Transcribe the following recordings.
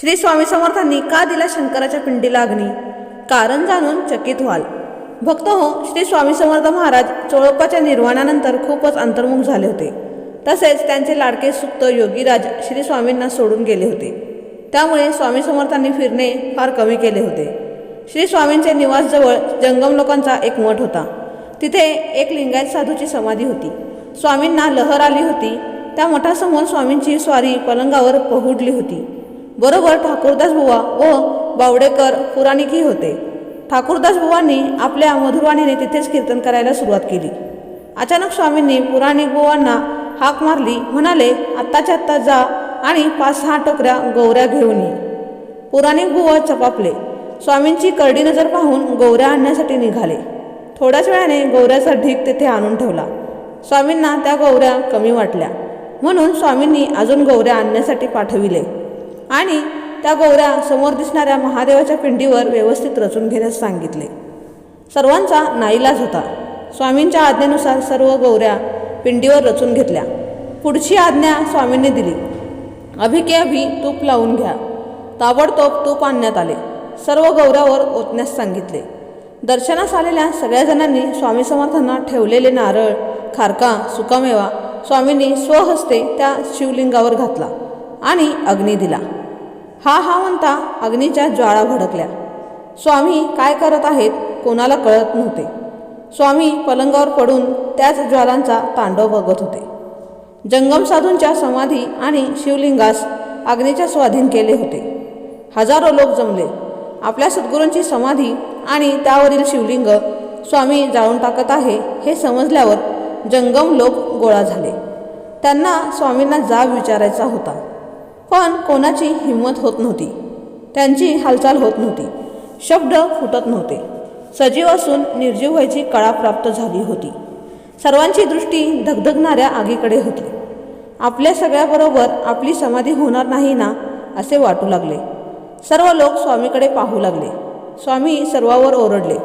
श्री स्वामी समर्थांनी का दिला शंकराच्या पिंडीला अग्नी कारण जाणून चकित व्हाल. भक्त हो श्री स्वामी समर्थ महाराज चोळप्पाच्या निर्वाणानंतर खूपच अंतर्मुख झाले होते. तसेच त्यांचे लाडके सुक्त योगीराज श्री स्वामींना सोडून गेले होते. त्यामुळे स्वामी समर्थांनी फिरणे फार कमी केले होते. श्री स्वामींचे निवासजवळ जंगम लोकांचा एक मठ होता. तिथे एक लिंगायत साधूची समाधी होती. स्वामींना लहर आली होती. त्या मठासमोर स्वामींची स्वारी पलंगावर पहुडली होती. बरोबर ठाकूरदास बुवा व बावडेकर पुराणिकही होते. ठाकूरदास बुवांनी आपल्या मधुरवाणीने तिथेच कीर्तन करायला सुरुवात केली. अचानक स्वामींनी पुराणिक बुवांना हाक मारली म्हणाले आत्ताच्या आत्ता जा आणि पाच सहा टोकऱ्या गौऱ्या घेऊन ये. पुराणिक बुवा चपापले. स्वामींची करडी नजर पाहून गौऱ्या आणण्यासाठी निघाले. थोड्याच वेळाने गौऱ्याचा ढीक तेथे आणून ठेवला. स्वामींना त्या गौऱ्या कमी वाटल्या. म्हणून स्वामींनी अजून गौऱ्या आणण्यासाठी पाठविले. आणि त्या गौऱ्या समोर दिसणाऱ्या महादेवाच्या पिंडीवर व्यवस्थित रचून घेण्यास सांगितले. सर्वांचा नाईलाज होता. स्वामींच्या आज्ञेनुसार सर्व गौऱ्या पिंडीवर रचून घेतल्या. पुढची आज्ञा स्वामींनी दिली. अभिके अभि तूप लावून घ्या. ताबडतोब तूप आणण्यात आले. सर्व गौऱ्यावर ओतण्यास सांगितले. दर्शनास आलेल्या सगळ्या जणांनी स्वामी समर्थांना ठेवलेले नारळ खारका सुकामेवा स्वामींनी स्वहस्ते त्या शिवलिंगावर घातला आणि अग्नी दिला. हा हा म्हणता अग्नीच्या ज्वाळा भडकल्या. स्वामी काय करत आहेत कोणाला कळत नव्हते. स्वामी पलंगावर पडून त्याच ज्वालांचा तांडव बघत होते. जंगम साधूंच्या समाधी आणि शिवलिंगास अग्नीच्या स्वाधीन केले होते. हजारो लोक जमले. आपल्या सद्गुरूंची समाधी आणि त्यावरील शिवलिंग स्वामी जाळून टाकत आहे हे समजल्यावर जंगम लोक गोळा झाले. त्यांना स्वामींना जाब विचारायचा होता. पण कोणाची हिंमत होत नव्हती. त्यांची हालचाल होत नव्हती. शब्द फुटत नव्हते. सजीव असून निर्जीव व्हायची कळा प्राप्त झाली होती. सर्वांची दृष्टी धगधगणाऱ्या आगीकडे होती. आपल्या सगळ्याबरोबर आपली समाधी होणार नाही ना असे वाटू लागले. सर्व लोक स्वामीकडे पाहू लागले. स्वामी सर्वावर ओरडले.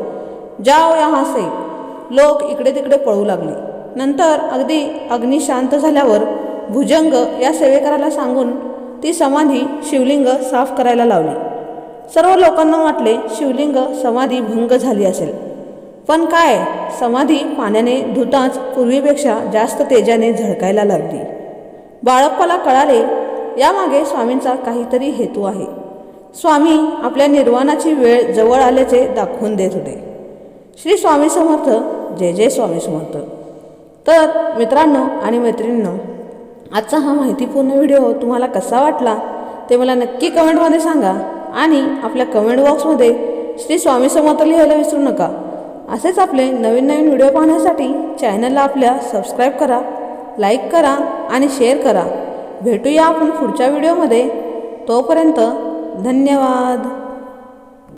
जाओ या से. लोक इकडे तिकडे पळू लागले. नंतर अगदी अग्नी शांत झाल्यावर भुजंग या सेवेकराला सांगून ती समाधी शिवलिंग साफ करायला लावली. सर्व लोकांना वाटले शिवलिंग समाधी भंग झाली असेल. पण काय? समाधी पाण्याने धुताच पूर्वीपेक्षा जास्त तेजाने झळकायला लागली. बाळप्पाला कळाले यामागे स्वामींचा काहीतरी हेतू आहे. स्वामी आपल्या निर्वाणाची वेळ जवळ आल्याचे दाखवून देत होते. श्री स्वामी समर्थ जय जय स्वामी समर्थ. तर मित्रांनो आणि मैत्रिणींनो आजचा हा माहितीपूर्ण व्हिडिओ तुम्हाला कसा वाटला ते मला नक्की कमेंटमध्ये सांगा आणि आपल्या कमेंट बॉक्समध्ये श्री स्वामी समर्थ लिहायला विसरू नका. असेच आपले नवीन नवीन व्हिडिओ पाहण्यासाठी चॅनलला आपल्या सबस्क्राईब करा लाईक करा आणि शेअर करा. भेटूया आपण पुढच्या व्हिडिओमध्ये. तोपर्यंत धन्यवाद.